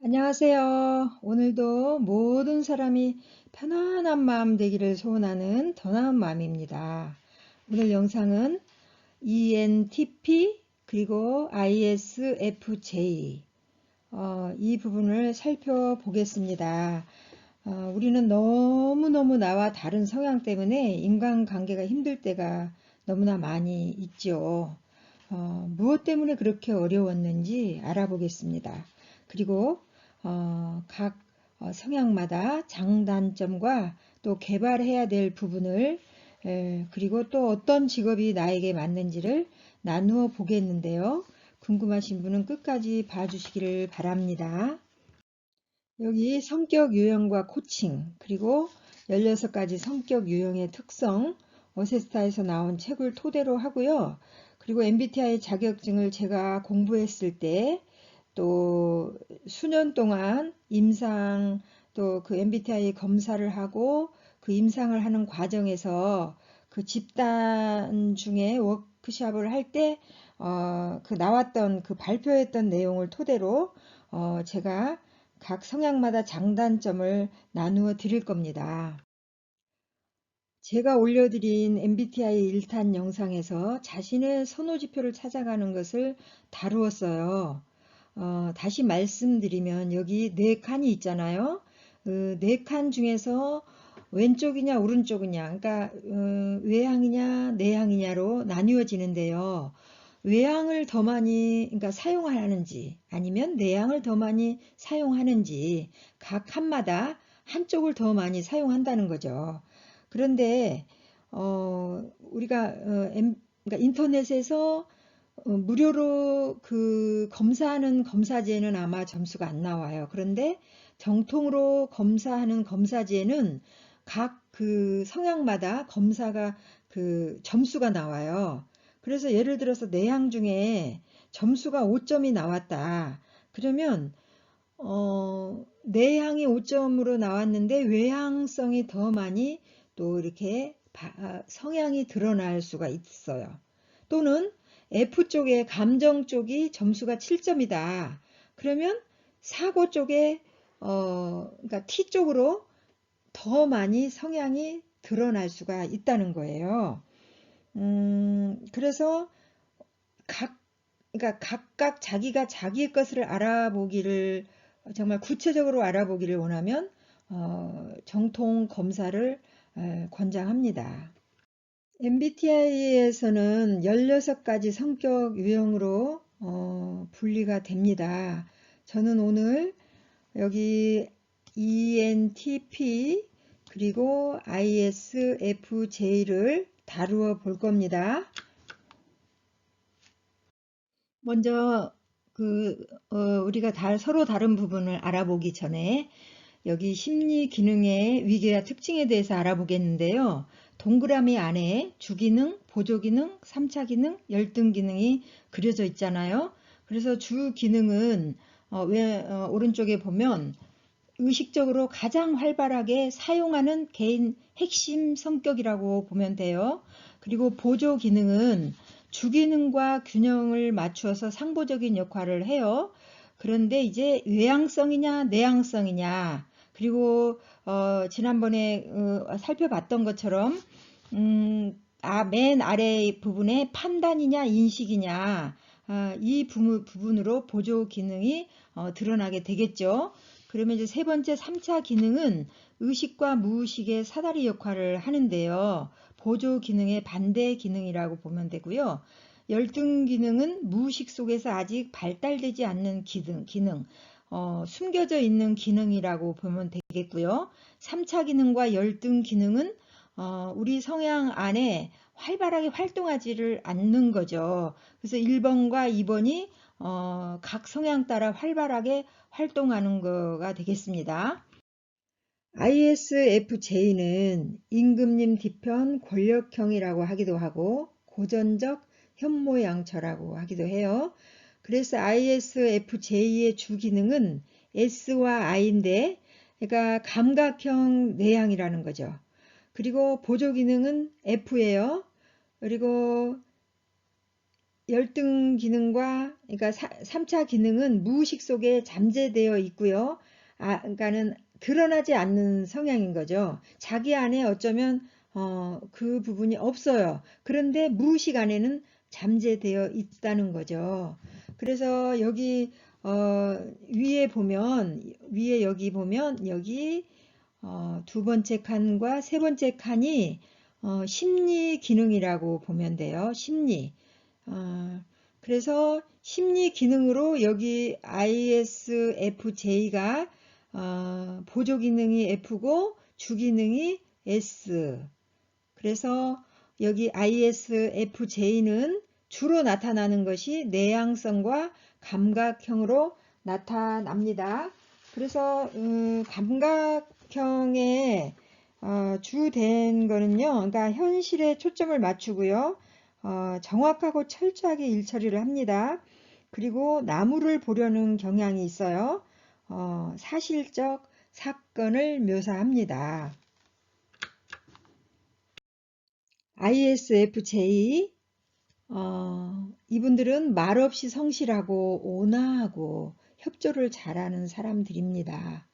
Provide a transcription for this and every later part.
안녕하세요. 오늘도 모든 사람이 편안한 마음 되기를 소원하는 더 나은 마음입니다. 오늘 영상은 ENTP 그리고 ISFJ 어, 이 부분을 살펴보겠습니다. 어, 우리는 너무너무 나와 다른 성향 때문에 인간관계가 힘들 때가 너무나 많이 있죠. 어, 무엇 때문에 그렇게 어려웠는지 알아보겠습니다. 그리고 어, 각 어, 성향마다 장단점과 또 개발해야 될 부분을 에, 그리고 또 어떤 직업이 나에게 맞는지를 나누어 보겠는데요. 궁금하신 분은 끝까지 봐주시기를 바랍니다. 여기 성격 유형과 코칭 그리고 16가지 성격 유형의 특성 어세스타에서 나온 책을 토대로 하고요. 그리고 MBTI 자격증을 제가 공부했을 때 또 수년 동안 임상 또 그 MBTI 검사를 하고 그 임상을 하는 과정에서 그 집단 중에 워크샵을 할 때 어, 그 나왔던 그 발표했던 내용을 토대로 어, 제가 각 성향마다 장단점을 나누어 드릴 겁니다. 제가 올려드린 MBTI 1탄 영상에서 자신의 선호지표를 찾아가는 것을 다루었어요. 어, 다시 말씀드리면 여기 네 칸이 있잖아요. 그 네칸 중에서 왼쪽이냐 오른쪽이냐 그러니까 어, 외향이냐 내향이냐로 나뉘어지는데요. 외향을 더 많이 그러니까 사용하는지 아니면 내향을 더 많이 사용하는지 각 칸마다 한쪽을 더 많이 사용한다는 거죠. 그런데 어, 우리가 어, 엠, 그러니까 인터넷에서 어, 무료로 그 검사하는 검사지에는 아마 점수가 안 나와요. 그런데 정통으로 검사하는 검사지에는 각 그 성향마다 검사가 그 점수가 나와요. 그래서 예를 들어서 내향 중에 점수가 5점이 나왔다. 그러면 어, 내향이 5점으로 나왔는데 외향성이 더 많이 또 이렇게 성향이 드러날 수가 있어요. 또는 F쪽에 감정 쪽이 점수가 7점이다. 그러면 사고 쪽에 어, 그러니까 T 쪽으로 더 많이 성향이 드러날 수가 있다는 거예요. 음, 그래서 각, 그러니까 각각 자기가 자기의 것을 알아보기를 정말 구체적으로 알아보기를 원하면 어, 정통 검사를 에, 권장합니다. MBTI에서는 16가지 성격 유형으로 어, 분리가 됩니다. 저는 오늘 여기 ENTP 그리고 ISFJ를 다루어 볼 겁니다. 먼저 그 어, 우리가 다, 서로 다른 부분을 알아보기 전에 여기 심리 기능의 위계와 특징에 대해서 알아보겠는데요. 동그라미 안에 주기능, 보조기능, 3차 기능, 열등 기능이 그려져 있잖아요. 그래서 주 기능은 어, 왜 어, 오른쪽에 보면 의식적으로 가장 활발하게 사용하는 개인 핵심 성격이라고 보면 돼요. 그리고 보조 기능은 주기능과 균형을 맞추어서 상보적인 역할을 해요. 그런데 이제 외향성이냐 내향성이냐 그리고 어, 지난번에 어, 살펴봤던 것처럼 음, 아, 맨 아래 부분에 판단이냐 인식이냐 아, 이 부분, 부분으로 보조 기능이 어, 드러나게 되겠죠. 그러면 이제 세 번째 3차 기능은 의식과 무의식의 사다리 역할을 하는데요. 보조 기능의 반대 기능이라고 보면 되고요. 열등 기능은 무의식 속에서 아직 발달되지 않는 기능, 기능 어, 숨겨져 있는 기능이라고 보면 되겠고요. 3차 기능과 열등 기능은 어, 우리 성향 안에 활발하게 활동하지를 않는 거죠. 그래서 1번과 2번이 어, 각 성향 따라 활발하게 활동하는 거가 되겠습니다. ISFJ는 임금님 뒤편 권력형이라고 하기도 하고 고전적 현모양처라고 하기도 해요. 그래서 ISFJ의 주기능은 S와 I인데 그러니까 감각형 내향이라는 거죠. 그리고 보조 기능은 F예요. 그리고 열등 기능과 그러니까 3차 기능은 무의식 속에 잠재되어 있고요. 아, 그러니까는 드러나지 않는 성향인 거죠. 자기 안에 어쩌면 어, 그 부분이 없어요. 그런데 무의식 안에는 잠재되어 있다는 거죠. 그래서 여기 어, 위에 보면 위에 여기 보면 여기 어, 두 번째 칸과 세 번째 칸이 어, 심리 기능이라고 보면 돼요. 심리. 어, 그래서 심리 기능으로 여기 ISFJ가 어, 보조 기능이 F고 주 기능이 S. 그래서 여기 ISFJ는 주로 나타나는 것이 내향성과 감각형으로 나타납니다. 그래서 음, 감각형의 어, 주된 거는요. 그러니까 현실에 초점을 맞추고요. 어, 정확하고 철저하게 일처리를 합니다. 그리고 나무를 보려는 경향이 있어요. 어, 사실적 사건을 묘사합니다. ISFJ 어, 이분들은 말없이 성실하고 온화하고 협조를 잘하는 사람들입니다.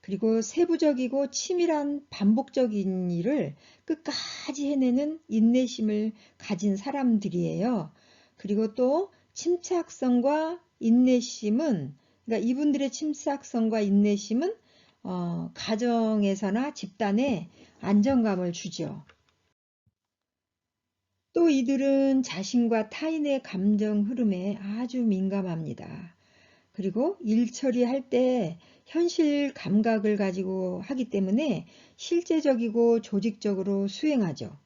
그리고 세부적이고 치밀한 반복적인 일을 끝까지 해내는 인내심을 가진 사람들이에요. 그리고 또 침착성과 인내심은 그러니까 이분들의 침착성과 인내심은 어, 가정에서나 집단에 안정감을 주죠. 또 이들은 자신과 타인의 감정 흐름에 아주 민감합니다. 그리고 일 처리할 때 현실 감각을 가지고 하기 때문에 실제적이고 조직적으로 수행하죠.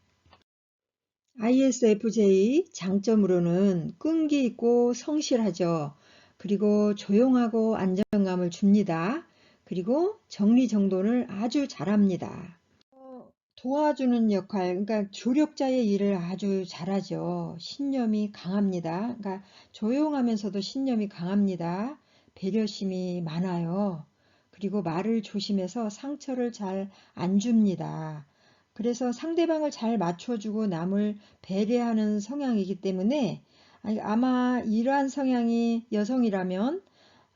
ISFJ 장점으로는 끈기 있고 성실하죠. 그리고 조용하고 안정감을 줍니다. 그리고 정리정돈을 아주 잘합니다. 도와주는 역할, 그러니까 조력자의 일을 아주 잘하죠. 신념이 강합니다. 그러니까 조용하면서도 신념이 강합니다. 배려심이 많아요. 그리고 말을 조심해서 상처를 잘 안 줍니다. 그래서 상대방을 잘 맞춰주고 남을 배려하는 성향이기 때문에 아마 이러한 성향이 여성이라면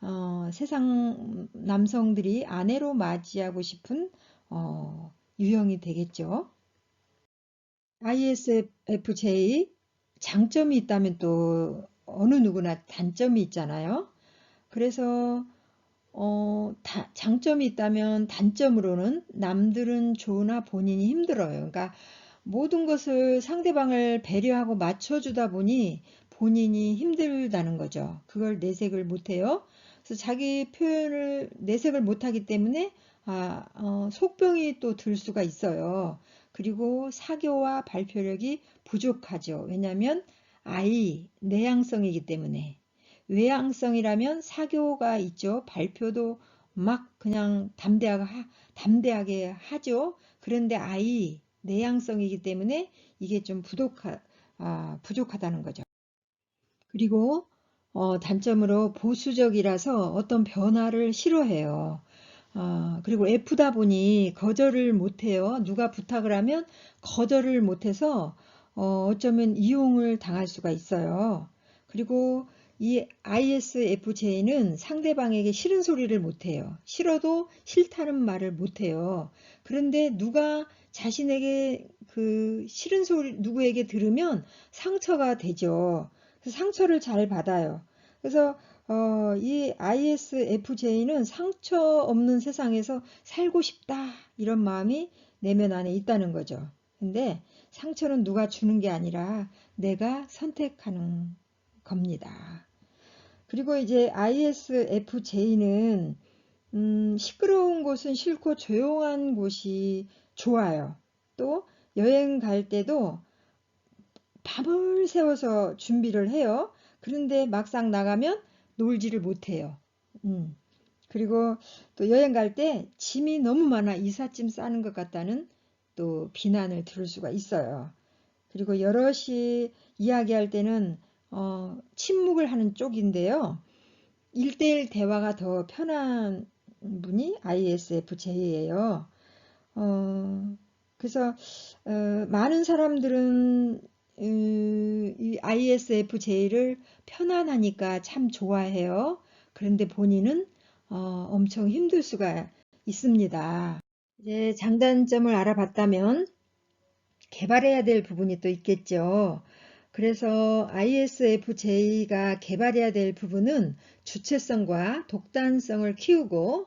어, 세상 남성들이 아내로 맞이하고 싶은 어, 유형이 되겠죠. ISFJ 장점이 있다면 또 어느 누구나 단점이 있잖아요. 그래서 어, 다, 장점이 있다면 단점으로는 남들은 좋으나 본인이 힘들어요. 그러니까 모든 것을 상대방을 배려하고 맞춰주다 보니 본인이 힘들다는 거죠. 그걸 내색을 못해요. 그래서 자기 표현을 내색을 못하기 때문에 아, 어, 속병이 또 들 수가 있어요. 그리고 사교와 발표력이 부족하죠. 왜냐하면 아이 내향성이기 때문에 외향성이라면 사교가 있죠. 발표도 막 그냥 담대하게, 담대하게 하죠. 그런데 아이 내향성이기 때문에 이게 좀 부족하, 아, 부족하다는 거죠. 그리고 어, 단점으로 보수적이라서 어떤 변화를 싫어해요. 어, 그리고 F다 보니 거절을 못해요. 누가 부탁을 하면 거절을 못해서 어, 어쩌면 이용을 당할 수가 있어요. 그리고 이 ISFJ는 상대방에게 싫은 소리를 못해요. 싫어도 싫다는 말을 못해요. 그런데 누가 자신에게 그 싫은 소리 누구에게 들으면 상처가 되죠. 상처를 잘 받아요. 그래서 어, 이 ISFJ는 상처 없는 세상에서 살고 싶다 이런 마음이 내면 안에 있다는 거죠. 근데 상처는 누가 주는 게 아니라 내가 선택하는 겁니다. 그리고 이제 ISFJ는 음, 시끄러운 곳은 싫고 조용한 곳이 좋아요. 또 여행 갈 때도 밤을 새워서 준비를 해요. 그런데 막상 나가면 놀지를 못해요. 음. 그리고 또 여행 갈 때 짐이 너무 많아 이삿짐 싸는 것 같다는 또 비난을 들을 수가 있어요. 그리고 여럿이 이야기할 때는 어, 침묵을 하는 쪽인데요. 1대1 대화가 더 편한 분이 ISFJ예요. 어, 그래서 어, 많은 사람들은 음, 이 ISFJ를 편안하니까 참 좋아해요. 그런데 본인은 어, 엄청 힘들 수가 있습니다. 이제 장단점을 알아봤다면 개발해야 될 부분이 또 있겠죠. 그래서 ISFJ가 개발해야 될 부분은 주체성과 독단성을 키우고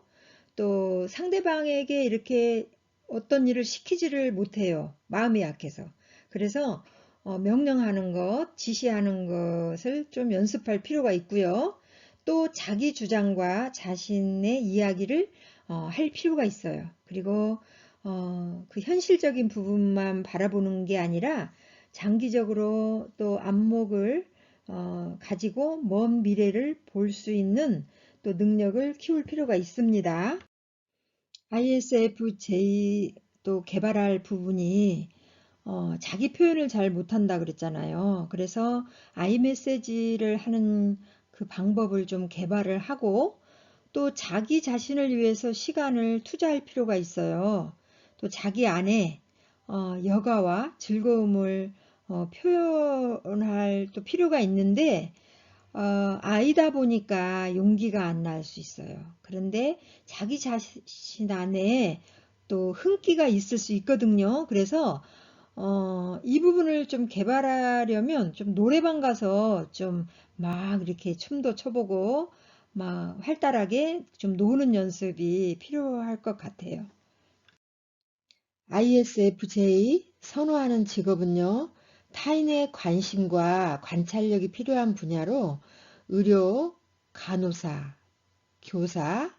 또 상대방에게 이렇게 어떤 일을 시키지를 못해요. 마음이 약해서. 그래서 어, 명령하는 것, 지시하는 것을 좀 연습할 필요가 있고요. 또 자기 주장과 자신의 이야기를 어, 할 필요가 있어요. 그리고 어, 그 현실적인 부분만 바라보는 게 아니라 장기적으로 또 안목을 어, 가지고 먼 미래를 볼 수 있는 또 능력을 키울 필요가 있습니다. ISFJ 또 개발할 부분이 어, 자기 표현을 잘 못한다 그랬잖아요. 그래서 아이메시지를 하는 그 방법을 좀 개발을 하고 또 자기 자신을 위해서 시간을 투자할 필요가 있어요. 또 자기 안에 어, 여가와 즐거움을 어, 표현할 또 필요가 있는데 어, 아이다 보니까 용기가 안 날 수 있어요. 그런데 자기 자신 안에 또 흥기가 있을 수 있거든요. 그래서 어, 이 부분을 좀 개발하려면 좀 노래방 가서 좀 막 이렇게 춤도 춰보고 막 활달하게 좀 노는 연습이 필요할 것 같아요. ISFJ 선호하는 직업은요. 타인의 관심과 관찰력이 필요한 분야로 의료, 간호사, 교사,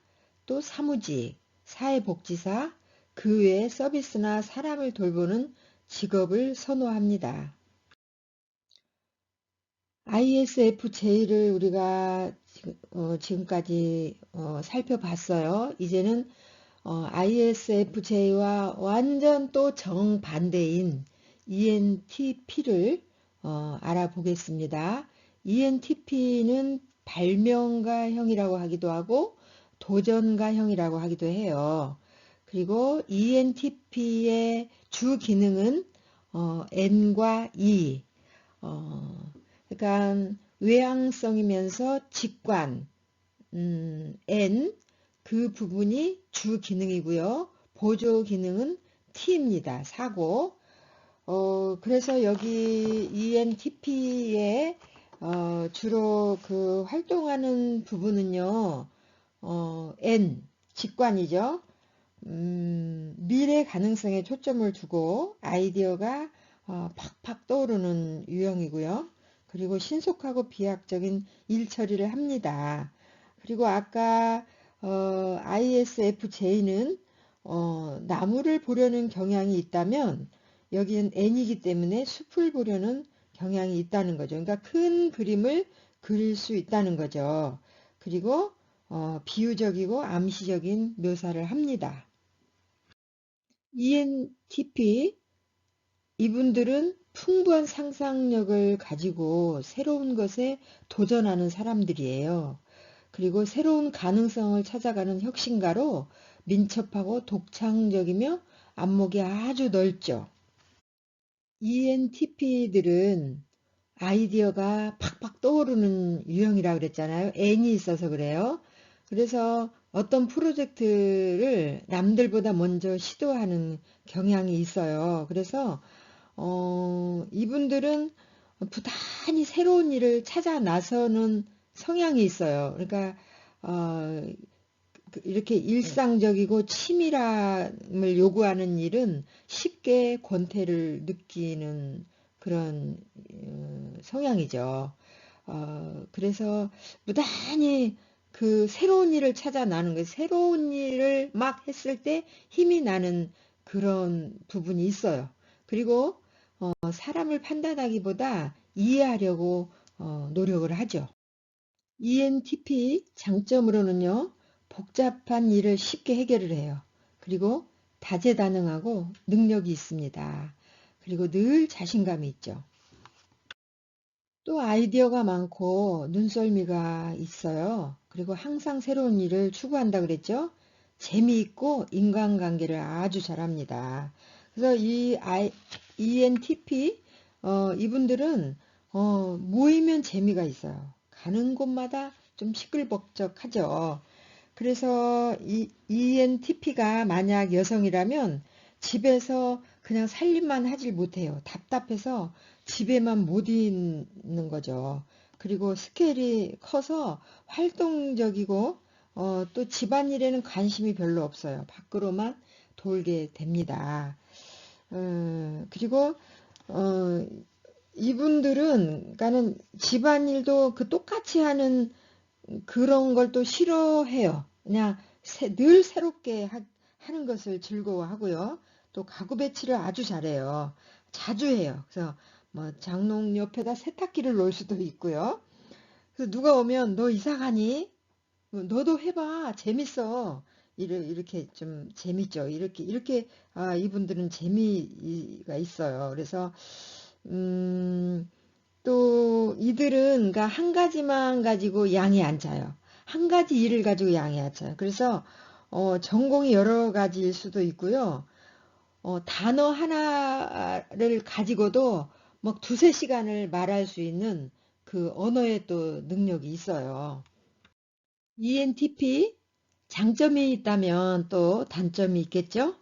또 사무직, 사회복지사, 그외 서비스나 사람을 돌보는 직업을 선호합니다. ISFJ를 우리가 지금까지 어, 살펴봤어요. 이제는 ISFJ와 완전 또 정반대인 ENTP를 어, 알아보겠습니다. ENTP는 발명가형이라고 하기도 하고 도전가형이라고 하기도 해요. 그리고 ENTP의 주 기능은 어, N과 E, 어, 그러니까 외향성이면서 직관, 음, N 그 부분이 주 기능이고요. 보조 기능은 T입니다. 사고. 어, 그래서 여기 ENTP의 어, 주로 그 활동하는 부분은요, 어, N, 직관이죠. 음, 미래 가능성에 초점을 두고 아이디어가 어, 팍팍 떠오르는 유형이고요. 그리고 신속하고 비약적인 일 처리를 합니다. 그리고 아까 어, ISFJ는 어, 나무를 보려는 경향이 있다면 여기는 N이기 때문에 숲을 보려는 경향이 있다는 거죠. 그러니까 큰 그림을 그릴 수 있다는 거죠. 그리고 어, 비유적이고 암시적인 묘사를 합니다. ENTP 이분들은 풍부한 상상력을 가지고 새로운 것에 도전하는 사람들이에요. 그리고 새로운 가능성을 찾아가는 혁신가로 민첩하고 독창적이며 안목이 아주 넓죠. ENTP들은 아이디어가 팍팍 떠오르는 유형이라 그랬잖아요. N이 있어서 그래요. 그래서 어떤 프로젝트를 남들보다 먼저 시도하는 경향이 있어요. 그래서 어, 이분들은 부단히 새로운 일을 찾아 나서는 성향이 있어요. 그러니까 어, 그 이렇게 일상적이고 치밀함을 요구하는 일은 쉽게 권태를 느끼는 그런 어, 성향이죠. 어, 그래서 무단히 그 새로운 일을 찾아 나는 거예요. 새로운 일을 막 했을 때 힘이 나는 그런 부분이 있어요. 그리고 어, 사람을 판단하기보다 이해하려고 어, 노력을 하죠. ENTP 장점으로는요. 복잡한 일을 쉽게 해결을 해요. 그리고 다재다능하고 능력이 있습니다. 그리고 늘 자신감이 있죠. 또 아이디어가 많고 눈썰미가 있어요. 그리고 항상 새로운 일을 추구한다 그랬죠. 재미있고 인간관계를 아주 잘합니다. 그래서 이 ENTP 어, 이분들은 어, 모이면 재미가 있어요. 가는 곳마다 좀 시끌벅적하죠. 그래서 이 ENTP가 만약 여성이라면 집에서 그냥 살림만 하질 못해요. 답답해서 집에만 못 있는 거죠. 그리고 스케일이 커서 활동적이고 어, 또 집안일에는 관심이 별로 없어요. 밖으로만 돌게 됩니다. 어, 그리고 어, 이분들은 그러니까는 집안일도 그 똑같이 하는 그런 걸 또 싫어해요. 그냥 새- 늘 새롭게 하, 는 것을 즐거워하고요. 또 가구 배치를 아주 잘해요. 자주 해요. 그래서 뭐 장롱 옆에다 세탁기를 놓을 수도 있고요. 그래서 누가 오면 너 이사 가니? 뭐 너도 해봐. 재밌어. 이렇게 좀 재밌죠. 이렇게 이렇게 아, 이분들은 재미가 있어요. 그래서 음, 또 이들은 그러니까 한 가지만 가지고 양이 안 차요. 한 가지 일을 가지고 양이 안 차요. 그래서 어, 전공이 여러 가지일 수도 있고요. 어, 단어 하나를 가지고도 막 두세 시간을 말할 수 있는 그 언어의 또 능력이 있어요. ENTP 장점이 있다면 또 단점이 있겠죠?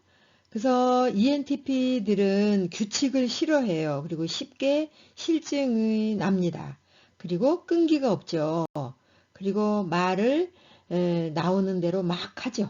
그래서 ENTP들은 규칙을 싫어해요. 그리고 쉽게 실증이 납니다. 그리고 끈기가 없죠. 그리고 말을 에, 나오는 대로 막 하죠.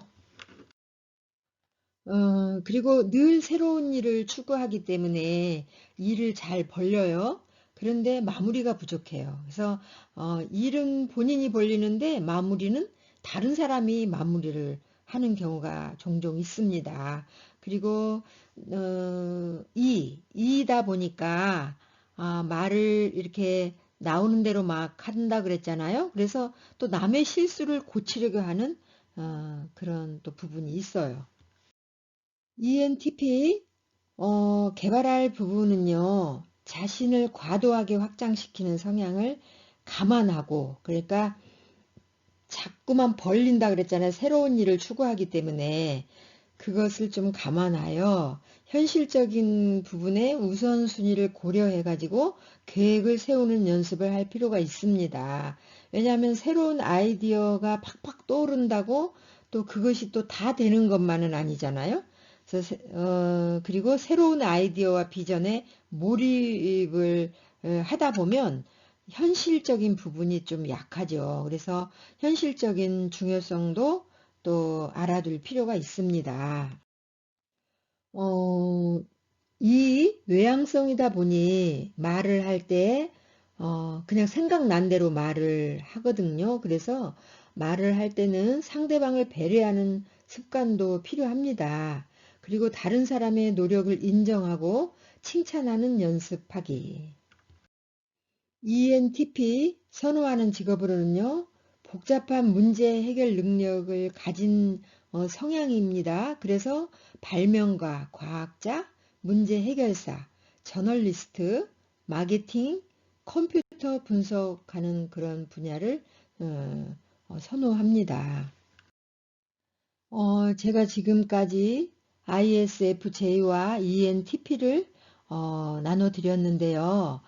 어, 그리고 늘 새로운 일을 추구하기 때문에 일을 잘 벌려요. 그런데 마무리가 부족해요. 그래서 어, 일은 본인이 벌리는데 마무리는 다른 사람이 마무리를 하는 경우가 종종 있습니다. 그리고 어, 이, 이다 보니까 아, 말을 이렇게 나오는 대로 막 한다 그랬잖아요. 그래서 또 남의 실수를 고치려고 하는 어, 그런 또 부분이 있어요. ENTP 어, 개발할 부분은요, 자신을 과도하게 확장시키는 성향을 감안하고, 그러니까 자꾸만 벌린다 그랬잖아요. 새로운 일을 추구하기 때문에 그것을 좀 감안하여 현실적인 부분에 우선순위를 고려해 가지고 계획을 세우는 연습을 할 필요가 있습니다. 왜냐하면 새로운 아이디어가 팍팍 떠오른다고 또 그것이 또 다 되는 것만은 아니잖아요. 그래서 세- 어, 그리고 새로운 아이디어와 비전에 몰입을 어, 하다 보면 현실적인 부분이 좀 약하죠. 그래서 현실적인 중요성도 또 알아둘 필요가 있습니다. 어, 이 외향성이다 보니 말을 할 때, 어, 그냥 생각난 대로 말을 하거든요. 그래서 말을 할 때는 상대방을 배려하는 습관도 필요합니다. 그리고 다른 사람의 노력을 인정하고 칭찬하는 연습하기. ENTP 선호하는 직업으로는요, 복잡한 문제 해결 능력을 가진 어, 성향입니다. 그래서 발명가, 과학자, 문제 해결사, 저널리스트, 마케팅, 컴퓨터 분석하는 그런 분야를 어, 어, 선호합니다. 어, 제가 지금까지 ISFJ와 ENTP를 어, 나눠드렸는데요.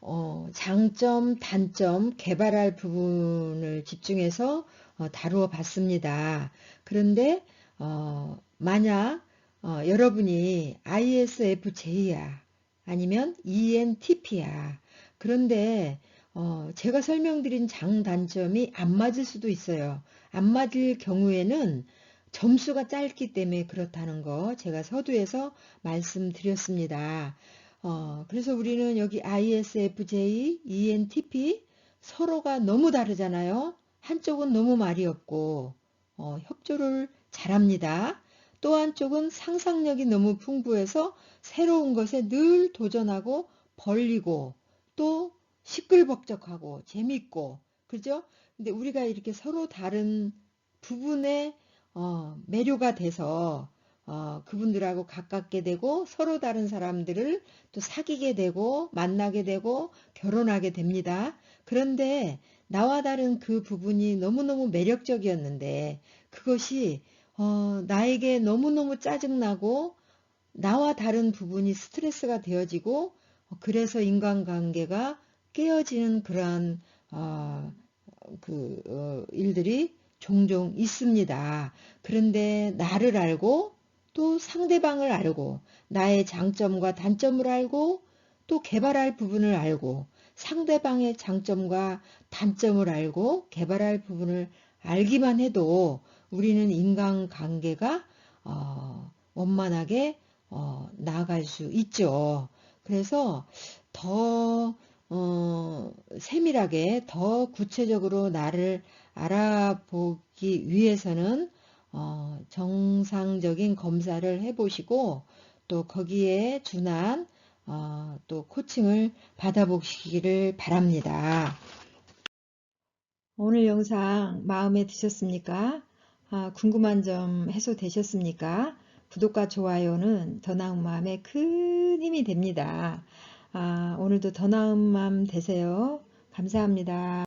어, 장점, 단점, 개발할 부분을 집중해서 어, 다루어 봤습니다. 그런데 어, 만약 어, 여러분이 ISFJ야 아니면 ENTP야 그런데 어, 제가 설명드린 장단점이 안 맞을 수도 있어요. 안 맞을 경우에는 점수가 짧기 때문에 그렇다는 거 제가 서두에서 말씀드렸습니다. 어, 그래서 우리는 여기 ISFJ, ENTP 서로가 너무 다르잖아요. 한쪽은 너무 말이 없고 어, 협조를 잘합니다. 또 한쪽은 상상력이 너무 풍부해서 새로운 것에 늘 도전하고 벌리고 또 시끌벅적하고 재밌고 그죠? 근데 우리가 이렇게 서로 다른 부분에 어, 매료가 돼서 어, 그분들하고 가깝게 되고 서로 다른 사람들을 또 사귀게 되고 만나게 되고 결혼하게 됩니다. 그런데 나와 다른 그 부분이 너무너무 매력적이었는데 그것이 어, 나에게 너무너무 짜증나고 나와 다른 부분이 스트레스가 되어지고 그래서 인간관계가 깨어지는 그러한 어, 그 어, 일들이 종종 있습니다. 그런데 나를 알고 또 상대방을 알고 나의 장점과 단점을 알고 또 개발할 부분을 알고 상대방의 장점과 단점을 알고 개발할 부분을 알기만 해도 우리는 인간관계가 어, 원만하게 어, 나아갈 수 있죠. 그래서 더 어, 세밀하게 더 구체적으로 나를 알아보기 위해서는 어, 정상적인 검사를 해보시고 또 거기에 준한 어, 또 코칭을 받아보시기를 바랍니다. 오늘 영상 마음에 드셨습니까? 아, 궁금한 점 해소되셨습니까? 구독과 좋아요는 더 나은 마음에 큰 힘이 됩니다. 아, 오늘도 더 나은 마음 되세요. 감사합니다.